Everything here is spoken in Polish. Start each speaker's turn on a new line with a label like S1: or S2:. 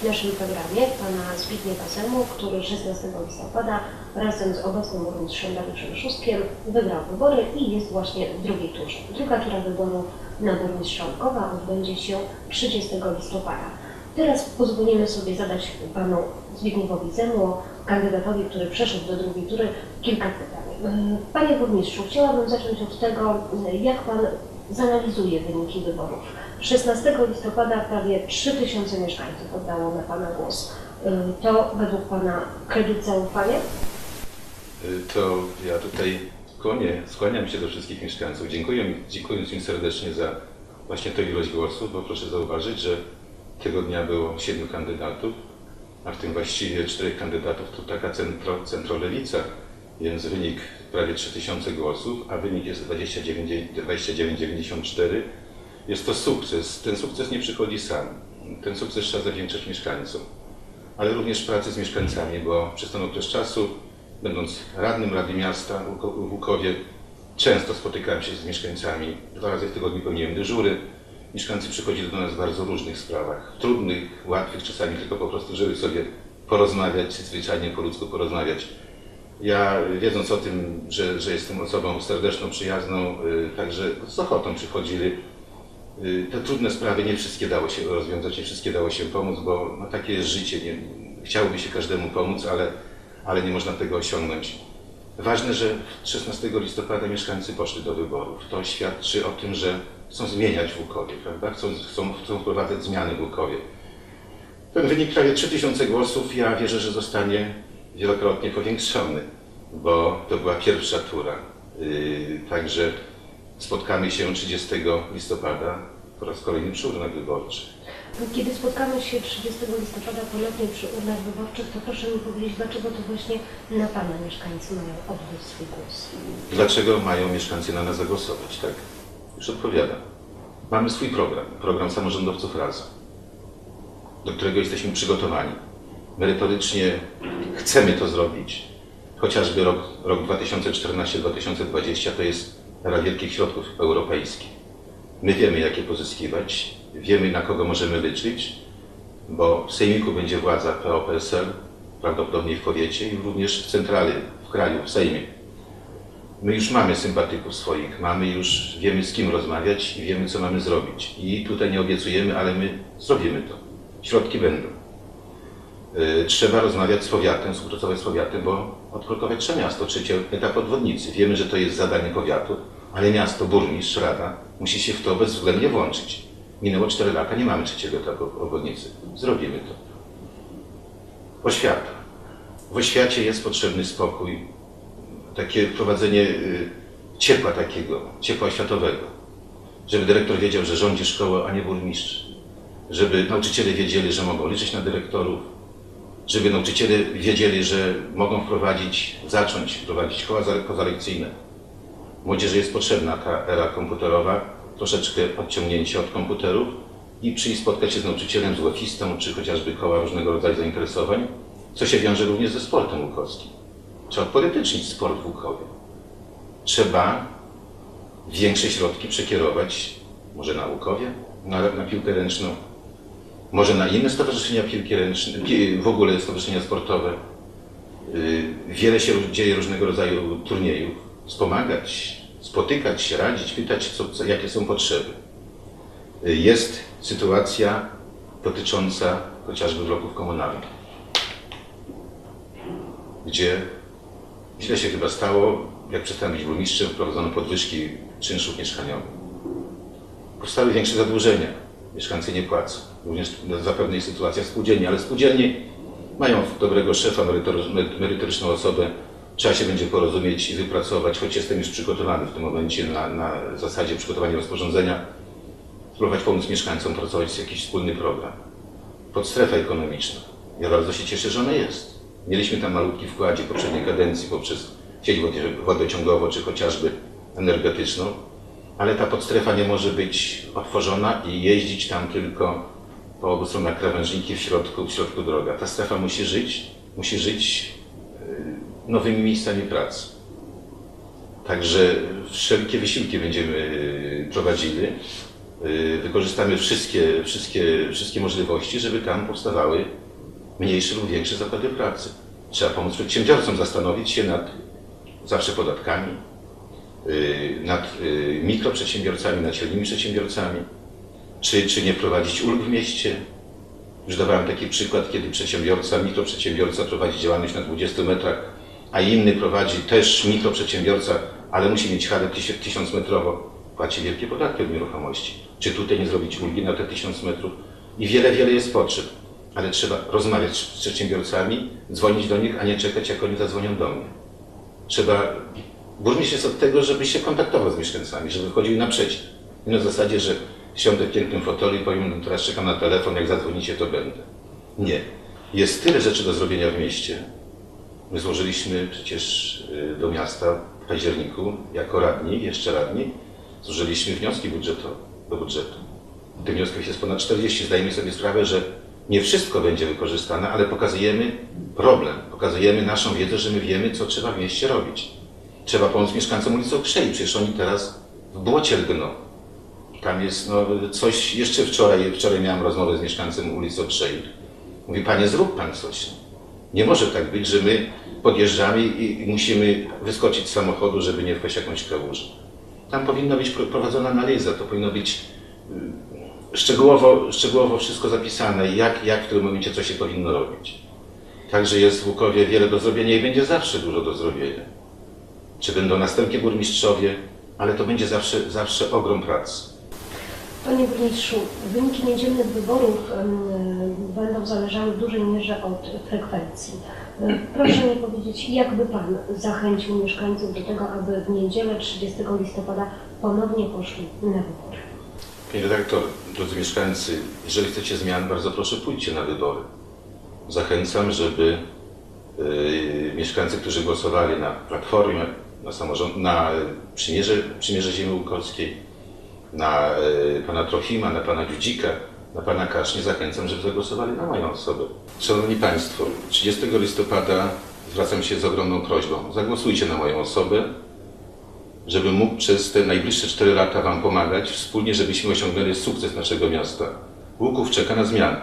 S1: w naszym programie pana Zbigniewa Semu, który 16 listopada razem z obecnym burmistrzem Dariuszem Szóstkiem wygrał wybory i jest właśnie w drugiej turze. Druga tura wyborów na burmistrza Łukowa odbędzie się 30 listopada. Teraz pozwolimy sobie zadać panu Zbigniewowi Zemu, kandydatowi, który przeszedł do drugiej tury, kilka pytań. Panie burmistrzu, chciałabym zacząć od tego, jak pan zanalizuje wyniki wyborów. 16 listopada prawie 3000 mieszkańców oddało na pana głos. Y, To według pana kredyt zaufania?
S2: Y, To ja tutaj skłonię, skłaniam się do wszystkich mieszkańców. Dziękuję, dziękując im serdecznie za właśnie tę ilość głosów, bo proszę zauważyć, że tego dnia było siedmiu kandydatów, a w tym właściwie czterech kandydatów to taka centro, centrolewica, więc wynik prawie 3000 głosów, a wynik jest 29 29,94. Jest to sukces. Ten sukces nie przychodzi sam. Ten sukces trzeba zawdzięczać mieszkańcom ale również pracy z mieszkańcami, bo przez ten okres czasu, będąc radnym Rady Miasta w Łukowie, często spotykałem się z mieszkańcami. Dwa razy w tygodniu pełniłem dyżury. Mieszkańcy przychodzili do nas w bardzo różnych sprawach. Trudnych, łatwych, czasami tylko po prostu, żeby sobie porozmawiać, zwyczajnie po ludzku porozmawiać. Ja, wiedząc o tym, że, że jestem osobą serdeczną, przyjazną, y, także z ochotą przychodzili Y, Te trudne sprawy nie wszystkie dało się rozwiązać, nie wszystkie dało się pomóc, bo no, takie jest życie. Nie, chciałoby się każdemu pomóc, ale, ale nie można tego osiągnąć. Ważne, że 16 listopada mieszkańcy poszli do wyborów. To świadczy o tym, że chcą zmieniać w Łukowie, prawda? Chcą, chcą, chcą wprowadzać zmiany w Łukowie. Ten wynik prawie 3000 głosów, ja wierzę, że zostanie wielokrotnie powiększony, bo to była pierwsza tura. Yy, także spotkamy się 30 listopada po raz kolejny przy urnach wyborczych.
S1: Kiedy spotkamy się 30 listopada ponownie przy urnach wyborczych, to proszę mi powiedzieć, dlaczego to właśnie na pana mieszkańcy mają oddać swój głos?
S2: Dlaczego mają mieszkańcy na nas zagłosować? Tak, już odpowiadam. Mamy swój program, program samorządowców Razem, do którego jesteśmy przygotowani. Merytorycznie chcemy to zrobić. Chociażby rok, rok 2014-2020 to jest era wielkich środków europejskich. My wiemy, jak je pozyskiwać, wiemy, na kogo możemy liczyć, bo w Sejmiku będzie władza PO-PSL, prawdopodobnie w powiecie i również w centrali, w kraju, w Sejmie. My już mamy sympatyków swoich, mamy już, wiemy z kim rozmawiać i wiemy, co mamy zrobić. I tutaj nie obiecujemy, ale my zrobimy to. Środki będą. Y, Trzeba rozmawiać z powiatem, współpracować z powiatem, bo odblokować trzeba miasto, trzeci etap obwodnicy. Wiemy, że to jest zadanie powiatu, ale miasto, burmistrz, rada musi się w to bezwzględnie włączyć. Minęło 4 lata, nie mamy trzeciego etapu obwodnicy. Zrobimy to. Oświata. W oświacie jest potrzebny spokój, takie prowadzenie y, ciepła takiego, ciepła oświatowego. Żeby dyrektor wiedział, że rządzi szkołą, a nie burmistrz. Żeby nauczyciele wiedzieli, że mogą liczyć na dyrektorów. Żeby nauczyciele wiedzieli, że mogą wprowadzić, zacząć prowadzić koła za- pozalekcyjne. Młodzieży jest potrzebna ta era komputerowa, troszeczkę odciągnięcie od komputerów i przyjść spotkać się z nauczycielem, z łofistą, czy chociażby koła różnego rodzaju zainteresowań, co się wiąże również ze sportem łukowskim. Trzeba politycznić sport w Łukowie. Trzeba większe środki przekierować może na Łukowie, na, na piłkę ręczną, może na inne stowarzyszenia piłki ręcznej, w ogóle stowarzyszenia sportowe. Yy, Wiele się dzieje różnego rodzaju turniejów. Wspomagać, spotykać się, radzić, pytać, co, co, jakie są potrzeby. Yy, Jest sytuacja dotycząca chociażby bloków komunalnych, gdzie źle się chyba stało, jak przestałem być burmistrzem, wprowadzono podwyżki czynszów mieszkaniowych. Powstały większe zadłużenia. Mieszkańcy nie płacą. Również zapewne jest sytuacja spółdzielni, ale spółdzielni mają dobrego szefa, merytor- merytoryczną osobę. Trzeba się będzie porozumieć i wypracować, choć jestem już przygotowany w tym momencie na, na zasadzie przygotowania rozporządzenia, spróbować pomóc mieszkańcom pracować jakiś wspólny program. Podstrefa ekonomiczna. Ja bardzo się cieszę, że ona jest. Mieliśmy tam malutki wkładzie poprzedniej kadencji poprzez sieć wodociągową czy chociażby energetyczną, ale ta podstrefa nie może być otworzona i jeździć tam tylko po obu stronach krawężniki w środku, w środku droga. Ta strefa musi żyć, musi żyć y, nowymi miejscami pracy. Także wszelkie wysiłki będziemy y, prowadzili, y, wykorzystamy wszystkie, wszystkie, wszystkie możliwości, żeby tam powstawały mniejsze lub większe zakłady pracy. Trzeba pomóc przedsiębiorcom zastanowić się nad zawsze podatkami, nad y, mikroprzedsiębiorcami, nad średnimi przedsiębiorcami, czy, czy nie prowadzić ulg w mieście. Już dawałem taki przykład, kiedy przedsiębiorca, mikroprzedsiębiorca prowadzi działalność na 20 metrach, a inny prowadzi też mikroprzedsiębiorca, ale musi mieć halę 1000 metrowo, płaci wielkie podatki od nieruchomości. Czy tutaj nie zrobić ulgi na te 1000 metrów? I wiele, wiele jest potrzeb, ale trzeba rozmawiać z przedsiębiorcami, dzwonić do nich, a nie czekać, jak oni zadzwonią do mnie. Trzeba, burmistrz jest od tego, żeby się kontaktował z mieszkańcami, żeby chodził naprzeciw. Nie na zasadzie, że siądę w pięknym fotelu i powiem, no teraz czekam na telefon, jak zadzwonicie, to będę. Nie. Jest tyle rzeczy do zrobienia w mieście. My złożyliśmy przecież y, do miasta w październiku, jako radni, jeszcze radni, złożyliśmy wnioski budżetowe, do budżetu. Tych wniosków jest ponad 40. Zdajemy sobie sprawę, że nie wszystko będzie wykorzystane, ale pokazujemy problem, pokazujemy naszą wiedzę, że my wiemy, co trzeba w mieście robić. Trzeba pomóc mieszkańcom ulicy Okrzei, przecież oni teraz w błocie lgną. Tam jest no, coś, jeszcze wczoraj, wczoraj miałem rozmowę z mieszkańcem ulicy Okrzei. Mówi, panie, zrób pan coś. Nie może tak być, że my podjeżdżamy i, musimy wyskoczyć z samochodu, żeby nie wpaść jakąś kałużę. Tam powinna być pro- prowadzona analiza, to powinno być y, szczegółowo, szczegółowo wszystko zapisane, jak, jak w którym momencie co się powinno robić. Także jest w Łukowie wiele do zrobienia i będzie zawsze dużo do zrobienia. Czy będą następni burmistrzowie, ale to będzie zawsze, zawsze ogrom pracy.
S1: Panie burmistrzu, wyniki niedzielnych wyborów będą zależały w dużej mierze od frekwencji. E, Proszę mi powiedzieć, jakby Pan zachęcił mieszkańców do tego, aby w niedzielę 30 listopada ponownie poszli na wybory?
S2: Panie redaktor, drodzy mieszkańcy, jeżeli chcecie zmian, bardzo proszę pójdźcie na wybory. Zachęcam, żeby yy, mieszkańcy, którzy głosowali na Platformę, na samorząd, na y, Przymierze, Przymierze Ziemi Łukowskiej, na y, pana Trochima, na pana Dziudzika, na pana Kasznie, zachęcam, żeby zagłosowali na moją osobę. Szanowni Państwo, 30 listopada zwracam się z ogromną prośbą. Zagłosujcie na moją osobę, żeby mógł przez te najbliższe 4 lata Wam pomagać, wspólnie, żebyśmy osiągnęli sukces naszego miasta. Łuków czeka na zmianę.